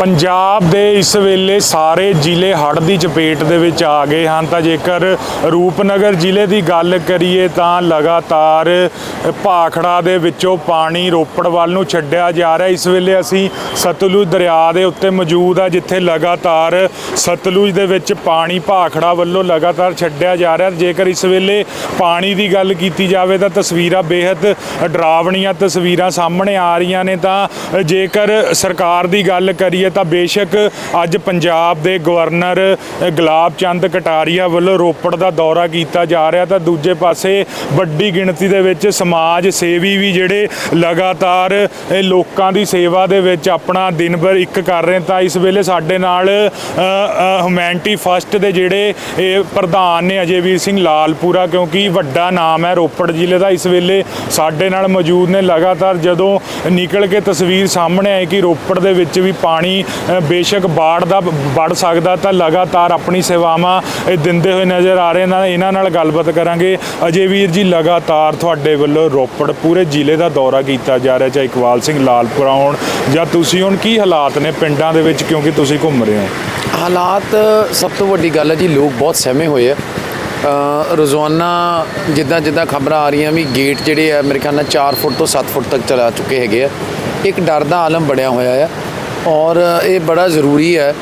ਪੰਜਾਬ ਦੇ ਇਸ ਵੇਲੇ ਸਾਰੇ ਜ਼ਿਲ੍ਹੇ ਹੜ੍ਹ ਦੀ ਚਪੇਟ ਦੇ ਵਿੱਚ ਆ ਗਏ ਹਨ। ਤਾਂ ਜੇਕਰ ਰੂਪਨਗਰ ਜ਼ਿਲ੍ਹੇ ਦੀ ਗੱਲ ਕਰੀਏ ਤਾਂ ਲਗਾਤਾਰ ਭਾਖੜਾ ਦੇ ਵਿੱਚੋਂ ਪਾਣੀ ਰੋਪੜ ਵੱਲ ਨੂੰ ਛੱਡਿਆ ਜਾ ਰਿਹਾ। ਇਸ ਵੇਲੇ ਅਸੀਂ ਸਤਲੁਜ ਦਰਿਆ ਦੇ ਉੱਤੇ ਮੌਜੂਦ ਆ ਜਿੱਥੇ ਲਗਾਤਾਰ ਸਤਲੁਜ ਦੇ ਵਿੱਚ ਪਾਣੀ ਭਾਖੜਾ ਵੱਲੋਂ ਲਗਾਤਾਰ ਛੱਡਿਆ ਜਾ ਰਿਹਾ। ਜੇਕਰ ਇਸ ਵੇਲੇ ਪਾਣੀ ਦੀ ਗੱਲ ਕੀਤੀ ਜਾਵੇ ਤਾਂ ਤਸਵੀਰਾਂ ਬੇहद ਡਰਾਵਣੀਆਂ ਤਸਵੀਰਾਂ ਸਾਹਮਣੇ ਆ ਰਹੀਆਂ ਨੇ। ਤਾਂ ਜੇਕਰ ਸਰਕਾਰ ਦੀ ਗੱਲ ਕਰੀਏ ਤਾਂ ਬੇਸ਼ੱਕ ਅੱਜ ਪੰਜਾਬ ਦੇ ਗਵਰਨਰ ਗੁਲਾਬ ਚੰਦ ਕਟਾਰੀਆ ਵੱਲੋਂ ਰੋਪੜ ਦਾ ਦੌਰਾ ਕੀਤਾ ਜਾ ਰਿਹਾ ਤਾਂ ਦੂਜੇ ਪਾਸੇ ਵੱਡੀ ਗਿਣਤੀ ਦੇ ਵਿੱਚ ਸਮਾਜ ਸੇਵੀ ਵੀ ਜਿਹੜੇ ਲਗਾਤਾਰ ਲੋਕਾਂ ਦੀ ਸੇਵਾ ਦੇ ਵਿੱਚ ਆਪਣਾ ਦਿਨ ਭਰ ਇੱਕ ਕਰ ਰਹੇ ਤਾਂ ਇਸ ਵੇਲੇ ਸਾਡੇ ਨਾਲ ਹਿਊਮੈਨਿਟੀ ਫਸਟ ਦੇ ਜਿਹੜੇ ਇਹ ਪ੍ਰਧਾਨ ਨੇ ਅਜੇਵੀਰ ਸਿੰਘ ਲਾਲਪੁਰਾ ਕਿਉਂਕਿ ਵੱਡਾ ਨਾਮ ਹੈ ਰੋਪੜ ਜ਼ਿਲ੍ਹੇ ਦਾ ਇਸ ਵੇਲੇ ਸਾਡੇ ਨਾਲ ਮੌਜੂਦ ਨੇ ਲਗਾਤਾਰ ਜਦੋਂ ਨਿਕਲ ਕੇ ਤਸਵੀਰ ਸਾਹਮਣੇ ਆਈ ਕਿ ਰੋਪੜ ਦੇ ਵਿੱਚ ਵੀ ਪਾਣੀ ਅ, ਬੇਸ਼ੱਕ ਬਾੜ ਦਾ ਵੜ ਸਕਦਾ ਤਾਂ ਲਗਾਤਾਰ ਆਪਣੀ ਸੇਵਾਵਾਂ ਇਹ ਦਿੰਦੇ ਹੋਏ ਨਜ਼ਰ ਆ ਰਹੇ ਨਾਲ ਇਹਨਾਂ ਨਾਲ ਗੱਲਬਾਤ ਕਰਾਂਗੇ। ਅਜੇ ਵੀਰ ਜੀ ਲਗਾਤਾਰ ਤੁਹਾਡੇ ਵੱਲੋਂ ਰੋਪੜ ਪੂਰੇ ਜ਼ਿਲ੍ਹੇ ਦਾ ਦੌਰਾ ਕੀਤਾ ਜਾ ਰਿਹਾ ਚਾਹੇ ਇਕਬਾਲ ਸਿੰਘ ਲਾਲਪੁਰਾ ਹੋਣ ਜਾਂ ਤੁਸੀਂ ਹੁਣ ਕੀ ਹਾਲਾਤ ਨੇ ਪਿੰਡਾਂ ਦੇ ਵਿੱਚ ਕਿਉਂਕਿ ਤੁਸੀਂ ਘੁੰਮ ਰਹੇ ਹੋ? ਹਾਲਾਤ ਸਭ ਤੋਂ ਵੱਡੀ ਗੱਲ ਹੈ ਜੀ ਲੋਕ ਬਹੁਤ ਸਹਿਮੇ ਹੋਏ ਆ। ਰੋਜ਼ਾਨਾ ਜਿੱਦਾਂ ਜਿੱਦਾਂ ਖਬਰਾਂ ਆ ਰਹੀਆਂ ਵੀ ਗੇਟ ਜਿਹੜੇ ਆ ਮੇਰੇ ਖਿਆਲ ਨਾਲ 4 ਫੁੱਟ ਤੋਂ 7 ਫੁੱਟ ਤੱਕ ਚਲਾ ਚੁੱਕੇ ਹੈਗੇ ਆ। ਇੱਕ ਡਰ ਦਾ ਆਲਮ ਬਣਿਆ ਹੋਇਆ ਆ। ਔਰ ਇਹ ਬੜਾ ਜ਼ਰੂਰੀ ਹੈ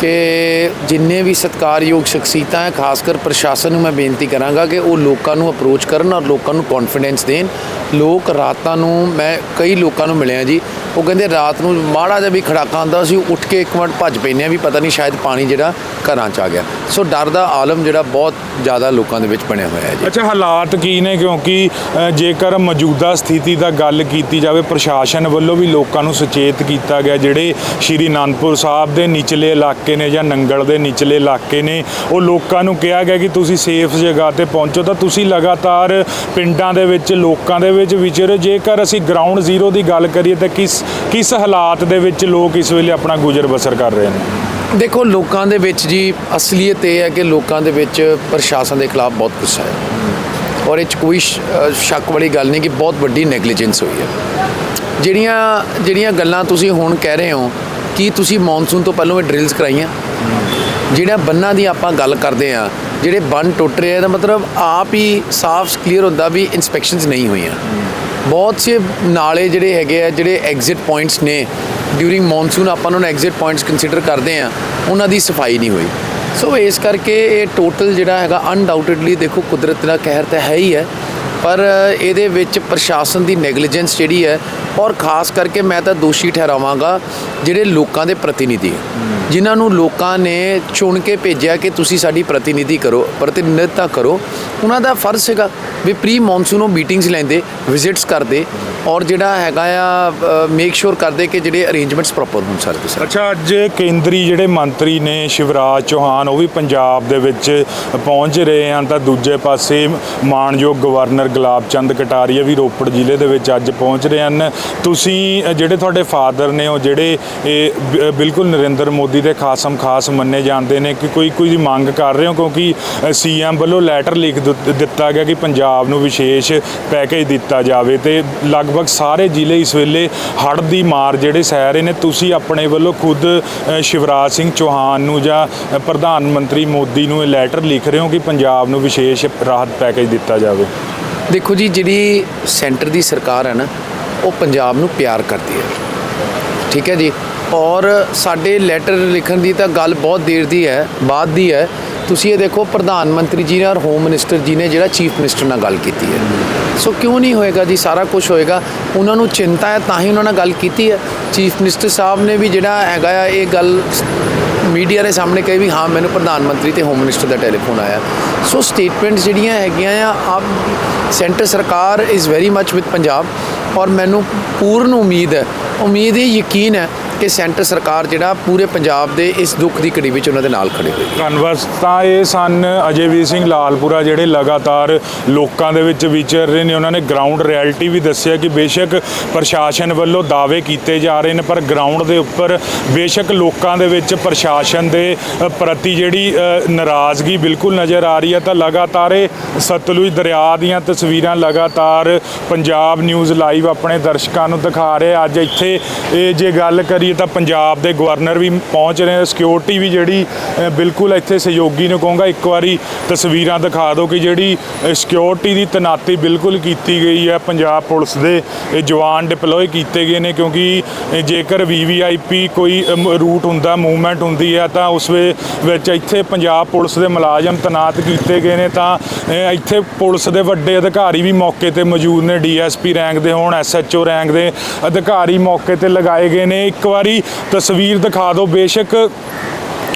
ਕਿ ਜਿੰਨੇ ਵੀ ਸਤਿਕਾਰਯੋਗ ਸ਼ਖਸੀਅਤਾਂ ਹੈ ਖਾਸ ਕਰ ਪ੍ਰਸ਼ਾਸਨ ਨੂੰ ਮੈਂ ਬੇਨਤੀ ਕਰਾਂਗਾ ਕਿ ਉਹ ਲੋਕਾਂ ਨੂੰ ਅਪਰੋਚ ਕਰਨ ਔਰ ਲੋਕਾਂ ਨੂੰ ਕੌਨਫੀਡੈਂਸ ਦੇਣ। ਲੋਕ ਰਾਤਾਂ ਨੂੰ, ਮੈਂ ਕਈ ਲੋਕਾਂ ਨੂੰ ਮਿਲਿਆ ਜੀ, ਉਹ ਕਹਿੰਦੇ ਰਾਤ ਨੂੰ ਮਾੜਾ ਜਿਹਾ ਵੀ ਖੜਾਕਾ ਆਉਂਦਾ ਸੀ ਉੱਠ ਕੇ ਇੱਕ ਮਿੰਟ ਭੱਜ ਪੈਂਦੇ ਆ ਵੀ ਪਤਾ ਨਹੀਂ ਸ਼ਾਇਦ ਪਾਣੀ ਜਿਹੜਾ ਘਰਾਂ 'ਚ ਆ ਗਿਆ। ਸੋ ਡਰ ਦਾ ਆਲਮ ਜਿਹੜਾ ਬਹੁਤ ਜ਼ਿਆਦਾ ਲੋਕਾਂ ਦੇ ਵਿੱਚ ਬਣਿਆ ਹੋਇਆ ਹੈ ਜੀ। ਅੱਛਾ, ਹਾਲਾਤ ਕੀ ਨੇ? ਕਿਉਂਕਿ ਜੇਕਰ ਮੌਜੂਦਾ ਸਥਿਤੀ ਦਾ ਗੱਲ ਕੀਤੀ ਜਾਵੇ, ਪ੍ਰਸ਼ਾਸਨ ਵੱਲੋਂ ਵੀ ਲੋਕਾਂ ਨੂੰ ਸੁਚੇਤ ਕੀਤਾ ਗਿਆ, ਜਿਹੜੇ ਸ਼੍ਰੀ ਅਨੰਦਪੁਰ ਸਾਹਿਬ ਦੇ ਨਿਚਲੇ ਇਲਾਕੇ ਨੇ ਜਾਂ ਨੰਗਲ ਦੇ ਨਿਚਲੇ ਇਲਾਕੇ ਨੇ, ਉਹ ਲੋਕਾਂ ਨੂੰ ਕਿਹਾ ਗਿਆ ਕਿ ਤੁਸੀਂ ਸੇਫ ਜਗ੍ਹਾ ਤੇ ਪਹੁੰਚੋ, ਤਾਂ ਤੁਸੀਂ ਲਗਾਤਾਰ ਪਿੰਡਾਂ ਦੇ ਵਿੱਚ, ਲੋਕਾਂ ਦੇ ਵਿੱਚ ਵਿਚਰ, ਜੇਕਰ ਅਸੀਂ ਗਰਾਊਂਡ ਜ਼ੀਰੋ ਦੀ ਗੱਲ ਕਰੀਏ, ਤਾਂ ਕਿਸ ਕਿਸ ਹਾਲਾਤ ਦੇ ਵਿੱਚ ਲੋਕ ਇਸ ਵੇਲੇ ਆਪਣਾ ਗੁਜ਼ਰ ਬਸਰ ਕਰ ਰਹੇ ਨੇ? ਦੇਖੋ, ਲੋਕਾਂ ਦੇ ਵਿੱਚ ਜੀ, ਅਸਲੀਅਤ ਇਹ ਹੈ ਕਿ ਲੋਕਾਂ ਦੇ ਵਿੱਚ ਪ੍ਰਸ਼ਾਸਨ ਦੇ ਖਿਲਾਫ ਬਹੁਤ ਗੁੱਸਾ ਹੈ। ਔਰ ਇਹ 'ਚ ਕੋਈ ਸ਼- ਸ਼ੱਕ ਵਾਲੀ ਗੱਲ ਨਹੀਂ ਕਿ ਬਹੁਤ ਵੱਡੀ ਨੈਗਲੀਜੈਂਸ ਹੋਈ ਹੈ। ਜਿਹੜੀਆਂ ਜਿਹੜੀਆਂ ਗੱਲਾਂ ਤੁਸੀਂ ਹੁਣ ਕਹਿ ਰਹੇ ਹੋ, ਕੀ ਤੁਸੀਂ ਮੌਨਸੂਨ ਤੋਂ ਪਹਿਲਾਂ ਇਹ ਡਰਿਲਸ ਕਰਾਈਆਂ? ਜਿਹੜਾ ਬੰਨਾਂ ਦੀ ਆਪਾਂ ਗੱਲ ਕਰਦੇ ਆ ਜਿਹੜੇ ਬੰਨ ਟੁੱਟ ਰਹੇ ਆ, ਇਹਦਾ ਮਤਲਬ ਆਪ ਹੀ ਸਾਫ਼ ਕਲੀਅਰ ਹੁੰਦਾ ਵੀ ਇਨਸਪੈਕਸ਼ਨਸ ਨਹੀਂ ਹੋਈਆਂ। ਬਹੁਤ ਸੇ ਨਾਲੇ ਜਿਹੜੇ ਹੈਗੇ ਆ, ਜਿਹੜੇ ਐਗਜ਼ਿਟ ਪੁਆਇੰਟਸ ਨੇ ਡਿਊਰਿੰਗ ਮੌਨਸੂਨ ਆਪਾਂ ਉਹਨਾਂ ਨੂੰ ਐਗਜ਼ਿਟ ਪੁਆਇੰਟਸ ਕੰਸੀਡਰ ਕਰਦੇ ਆ ਉਹਨਾਂ ਦੀ ਸਫ਼ਾਈ ਨਹੀਂ ਹੋਈ। ਸੋ ਇਸ ਕਰਕੇ ਇਹ ਟੋਟਲ ਜਿਹੜਾ ਹੈਗਾ ਅਨਡਾਊਟਡਲੀ ਦੇਖੋ ਕੁਦਰਤ ਦਾ ਕਹਿਰ ਤਾਂ ਹੈ ਹੀ ਹੈ, ਪਰ ਇਹਦੇ ਵਿੱਚ ਪ੍ਰਸ਼ਾਸਨ ਦੀ ਨੈਗਲੀਜੈਂਸ ਜਿਹੜੀ ਹੈ ਔਰ ਖਾਸ ਕਰਕੇ ਮੈਂ ਤਾਂ ਦੋਸ਼ੀ ਠਹਿਰਾਵਾਂਗਾ ਜਿਹੜੇ ਲੋਕਾਂ ਦੇ ਪ੍ਰਤੀਨਿਧੀ ਜਿਨ੍ਹਾਂ ਨੂੰ ਲੋਕਾਂ ਨੇ ਚੁਣ ਕੇ ਭੇਜਿਆ ਕਿ ਤੁਸੀਂ ਸਾਡੀ ਪ੍ਰਤੀਨਿਧੀ ਕਰੋ, ਪ੍ਰਤੀਨਿਧਤਾ ਕਰੋ, ਉਹਨਾਂ ਦਾ ਫਰਜ਼ ਸੀਗਾ ਵੀ ਪ੍ਰੀ ਮੌਨਸੂਨ ਉਹ ਮੀਟਿੰਗਸ ਲੈਂਦੇ ਵਿਜ਼ਿਟਸ ਕਰਦੇ ਔਰ ਜਿਹੜਾ ਹੈਗਾ ਆ ਮੇਕ ਸ਼ੋਰ ਕਰਦੇ ਕਿ ਜਿਹੜੇ ਅਰੇਂਜਮੈਂਟਸ ਪ੍ਰੋਪਰ ਹੋਣ ਸਾਰੇ ਦੇ ਅੱਛਾ, ਅੱਜ ਕੇਂਦਰੀ ਜਿਹੜੇ ਮੰਤਰੀ ਨੇ ਸ਼ਿਵਰਾਜ ਚੌਹਾਨ, ਉਹ ਵੀ ਪੰਜਾਬ ਦੇ ਵਿੱਚ ਪਹੁੰਚ ਰਹੇ ਹਨ ਤਾਂ ਦੂਜੇ ਪਾਸੇ ਮਾਨਯੋਗ ਗਵਰਨਰ ਗੁਲਾਬ ਚੰਦ ਕਟਾਰੀਆ ਵੀ ਰੋਪੜ ਜ਼ਿਲ੍ਹੇ ਦੇ ਵਿੱਚ ਅੱਜ ਪਹੁੰਚ ਰਹੇ ਹਨ। ਤੁਸੀਂ ਜਿਹੜੇ ਤੁਹਾਡੇ ਫਾਦਰ ਨੇ ਉਹ ਜਿਹੜੇ ਇਹ ਬਿਲਕੁਲ ਨਰਿੰਦਰ ਮੋਦੀ ਦੇ ਖਾਸਮ ਖਾਸ ਮੰਨੇ ਜਾਂਦੇ ਨੇ ਕਿ ਕੋਈ ਕੋਈ ਮੰਗ ਕਰ ਰਹੇ ਹੋ ਕਿਉਂਕਿ ਸੀਐਮ ਵੱਲੋਂ ਲੈਟਰ ਲਿਖ ਦਿੱਤਾ ਗਿਆ ਕਿ ਪੰਜਾਬ ਨੂੰ ਵਿਸ਼ੇਸ਼ ਪੈਕੇਜ ਦਿੱਤਾ ਜਾਵੇ ਤੇ ਲਗਭਗ ਸਾਰੇ ਜ਼ਿਲ੍ਹੇ ਇਸ ਵੇਲੇ ਹੜ੍ਹ ਦੀ ਮਾਰ ਜਿਹੜੇ ਸਹਿ ਰਹੇ ਨੇ, ਤੁਸੀਂ ਆਪਣੇ ਵੱਲੋਂ ਖੁਦ ਸ਼ਿਵਰਾਜ ਸਿੰਘ ਚੌਹਾਨ ਨੂੰ ਜਾਂ ਪ੍ਰਧਾਨ ਮੰਤਰੀ ਮੋਦੀ ਨੂੰ ਇਹ ਲੈਟਰ ਲਿਖ ਰਹੇ ਹੋ ਕਿ ਪੰਜਾਬ ਨੂੰ ਵਿਸ਼ੇਸ਼ ਰਾਹਤ ਪੈਕੇਜ ਦਿੱਤਾ ਜਾਵੇ? ਦੇਖੋ ਜੀ, ਜਿਹੜੀ ਸੈਂਟਰ ਦੀ ਸਰਕਾਰ ਹੈ ਨਾ, ਉਹ ਪੰਜਾਬ ਨੂੰ ਪਿਆਰ ਕਰਦੀ ਹੈ। ਠੀਕ ਹੈ ਜੀ। ਔਰ ਸਾਡੇ ਲੈਟਰ ਲਿਖਣ ਦੀ ਤਾਂ ਗੱਲ ਬਹੁਤ ਦੇਰ ਦੀ ਹੈ, ਬਾਅਦ ਦੀ ਹੈ। ਤੁਸੀਂ ਇਹ ਦੇਖੋ, ਪ੍ਰਧਾਨ ਮੰਤਰੀ ਜੀ ਨੇ ਔਰ ਹੋਮ ਮਿਨਿਸਟਰ ਜੀ ਨੇ ਜਿਹੜਾ ਚੀਫ ਮਿਨਿਸਟਰ ਨਾਲ ਗੱਲ ਕੀਤੀ ਹੈ। ਸੋ ਕਿਉਂ ਨਹੀਂ ਹੋਏਗਾ ਜੀ? ਸਾਰਾ ਕੁਝ ਹੋਏਗਾ। ਉਹਨਾਂ ਨੂੰ ਚਿੰਤਾ ਹੈ, ਤਾਂ ਹੀ ਉਹਨਾਂ ਨਾਲ ਗੱਲ ਕੀਤੀ ਹੈ। ਚੀਫ ਮਿਨਿਸਟਰ ਸਾਹਿਬ ਨੇ ਵੀ ਜਿਹੜਾ ਹੈਗਾ ਆ, ਇਹ ਗੱਲ ਮੀਡੀਆ ਦੇ ਸਾਹਮਣੇ ਕਹੀ ਵੀ ਹਾਂ, ਮੈਨੂੰ ਪ੍ਰਧਾਨ ਮੰਤਰੀ ਤੇ ਹੋਮ ਮਿਨਿਸਟਰ ਦਾ ਟੈਲੀਫੋਨ ਆਇਆ। ਸੋ ਸਟੇਟਮੈਂਟਸ ਜਿਹੜੀਆਂ ਹੈਗੀਆਂ ਆ ਆਪ ਸੈਂਟਰ ਸਰਕਾਰ is very much with Punjab ਔਰ ਮੈਨੂੰ ਪੂਰਨ ਉਮੀਦ ਹੈ। ਉਮੀਦ ਇਹ ਯਕੀਨ ਹੈ ਕਿ ਸੈਂਟਰ ਸਰਕਾਰ ਜਿਹੜਾ ਪੂਰੇ ਪੰਜਾਬ ਦੇ ਇਸ ਦੁੱਖ ਦੀ ਘੜੀ ਵਿੱਚ ਉਹਨਾਂ ਦੇ ਨਾਲ ਖੜੀ ਹੋਈ ਧੰਨਵਾਦ। ਤਾਂ ਇਹ ਸਨ ਅਜੇ ਅਜੇਵੀਰ ਸਿੰਘ ਲਾਲਪੁਰਾ ਜਿਹੜੇ ਲਗਾਤਾਰ ਲੋਕਾਂ ਦੇ ਵਿੱਚ ਵਿਚਰ ਰਹੇ ਨੇ। ਉਹਨਾਂ ਨੇ ਗਰਾਊਂਡ ਰਿਐਲਿਟੀ ਵੀ ਦੱਸਿਆ ਕਿ ਬੇਸ਼ੱਕ ਪ੍ਰਸ਼ਾਸਨ ਵੱਲੋਂ ਦਾਅਵੇ ਕੀਤੇ ਜਾ ਰਹੇ ਨੇ, ਪਰ ਗਰਾਊਂਡ ਦੇ ਉੱਪਰ ਬੇਸ਼ੱਕ ਲੋਕਾਂ ਦੇ ਵਿੱਚ ਪ੍ਰਸ਼ਾਸਨ ਦੇ ਪ੍ਰਤੀ ਜਿਹੜੀ ਨਾਰਾਜ਼ਗੀ ਬਿਲਕੁਲ ਨਜ਼ਰ ਆ ਰਹੀ ਹੈ। ਤਾਂ ਲਗਾਤਾਰ ਇਹ ਸਤਲੁਜ ਦਰਿਆ ਦੀਆਂ ਤਸਵੀਰਾਂ ਲਗਾਤਾਰ ਪੰਜਾਬ ਨਿਊਜ਼ ਲਾਈਵ ਆਪਣੇ ਦਰਸ਼ਕਾਂ ਨੂੰ ਦਿਖਾ ਰਹੇ ਅੱਜ ਇੱਥੇ ਇਹ ਜੇ ਗੱਲ ਕਰੀਏ ਕਰੀਏ ਤਾਂ ਪੰਜਾਬ ਦੇ ਗਵਰਨਰ ਵੀ ਪਹੁੰਚ ਰਹੇ ਨੇ ਸਿਕਿਉਰਿਟੀ ਵੀ ਜਿਹੜੀ ਬਿਲਕੁਲ ਇੱਥੇ ਸਹਿਯੋਗੀ ਨੂੰ ਕਹੂੰਗਾ। ਇੱਕ ਵਾਰੀ ਤਸਵੀਰਾਂ ਦਿਖਾ ਦਿਓ ਕਿ ਜਿਹੜੀ ਸਿਕਿਉਰਿਟੀ ਦੀ ਤਨਾਤੀ ਬਿਲਕੁਲ ਕੀਤੀ ਗਈ ਹੈ। ਪੰਜਾਬ ਪੁਲਿਸ ਦੇ ਇਹ ਜਵਾਨ ਡਿਪਲੋਏ ਕੀਤੇ ਗਏ ਨੇ ਕਿਉਂਕਿ ਅ, ਜੇਕਰ ਵੀਵੀਆਈਪੀ ਕੋਈ ਰੂਟ ਹੁੰਦਾ ਮੂਵਮੈਂਟ ਹੁੰਦੀ ਹੈ ਤਾਂ ਉਸ ਵਿੱਚ ਇੱਥੇ ਪੰਜਾਬ ਪੁਲਿਸ ਦੇ ਮੁਲਾਜ਼ਮ ਤਨਾਤ ਕੀਤੇ ਗਏ ਨੇ। ਤਾਂ ਇੱਥੇ ਪੁਲਿਸ ਦੇ ਵੱਡੇ ਅਧਿਕਾਰੀ ਵੀ ਮੌਕੇ ਤੇ ਮੌਜੂਦ ਨੇ। ਡੀਐਸਪੀ ਰੈਂਕ ਦੇ ਹੋਣ ਐਸਐਚਓ ਰੈਂਕ ਦੇ ਅਧਿਕਾਰੀ ਮੌਕੇ ਤੇ ਲਗਾਏ ਗਏ ਨੇ। ਇੱਕ ਵਾਰ ਤਸਵੀਰ ਦਿਖਾ ਦਿਓ। ਬੇਸ਼ੱਕ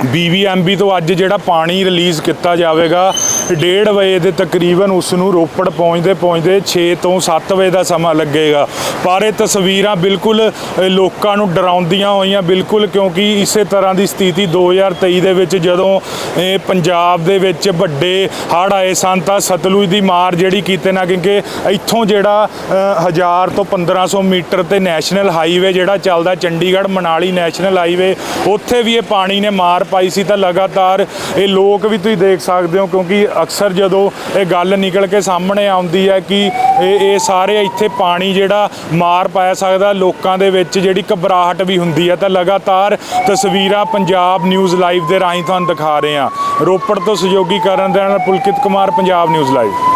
ਬੀਬੀਐਮਬੀ ਤੋਂ ਅੱਜ ਜਿਹੜਾ ਪਾਣੀ ਰਿਲੀਜ਼ ਕੀਤਾ ਜਾਵੇਗਾ 1:30 ਵਜੇ ਦੇ ਤਕਰੀਬਨ ਉਸ ਨੂੰ ਰੋਪੜ ਪਹੁੰਚਦੇ ਪਹੁੰਚਦੇ 6 ਤੋਂ 7 ਵਜੇ ਦਾ ਸਮਾਂ ਲੱਗੇਗਾ। ਪਰ ਇਹ ਤਸਵੀਰਾਂ ਬਿਲਕੁਲ ਲੋਕਾਂ ਨੂੰ ਡਰਾਉਂਦੀਆਂ ਹੋਈਆਂ ਬਿਲਕੁਲ ਕਿਉਂਕਿ ਇਸੇ ਤਰ੍ਹਾਂ ਦੀ ਸਥਿਤੀ 2023 ਦੇ ਵਿੱਚ ਜਦੋਂ ਇਹ ਪੰਜਾਬ ਦੇ ਵਿੱਚ ਵੱਡੇ ਹੜ੍ਹ ਆਏ ਸਨ ਤਾਂ ਸਤਲੁਜ ਦੀ ਮਾਰ ਜਿਹੜੀ ਕੀਤੇ ਨਾ ਕਿਉਂਕਿ ਇੱਥੋਂ ਜਿਹੜਾ ਅ, 1000 ਤੋਂ 1500 ਮੀਟਰ ਤੇ ਨੈਸ਼ਨਲ ਹਾਈਵੇ ਜਿਹੜਾ ਚੱਲਦਾ ਚੰਡੀਗੜ੍ਹ ਮਨਾਲੀ ਨੈਸ਼ਨਲ ਹਾਈਵੇ ਉੱਥੇ ਵੀ ਇਹ ਪਾਣੀ ਨੇ ਮਾਰ ਪਾਈ ਸੀ ਤਾਂ ਲਗਾਤਾਰ ਇਹ ਲੋਕ ਵੀ ਤੁਸੀਂ ਦੇਖ ਸਕਦੇ ਹੋ ਕਿਉਂਕਿ ਅਕਸਰ ਜਦੋਂ ਇਹ ਗੱਲ ਨਿਕਲ ਕੇ ਸਾਹਮਣੇ ਆਉਂਦੀ ਹੈ ਕਿ ਇਹ ਇਹ ਸਾਰੇ ਇੱਥੇ ਪਾਣੀ ਜਿਹੜਾ ਮਾਰ ਪਾਇਆ ਸਕਦਾ ਲੋਕਾਂ ਦੇ ਵਿੱਚ ਜਿਹੜੀ ਘਬਰਾਹਟ ਵੀ ਹੁੰਦੀ ਹੈ ਤਾਂ ਲਗਾਤਾਰ ਤਸਵੀਰਾਂ ਪੰਜਾਬ ਨਿਊਜ਼ ਲਾਈਵ ਦੇ ਰਾਹੀਂ ਤੁਹਾਨੂੰ ਦਿਖਾ ਰਹੇ ਹਾਂ। ਰੋਪੜ ਤੋਂ ਸਹਿਯੋਗੀ ਕਰਨ ਦੇ ਨਾਲ ਪੁਲਕਿਤ ਕੁਮਾਰ, ਪੰਜਾਬ ਨਿਊਜ਼ ਲਾਈਵ।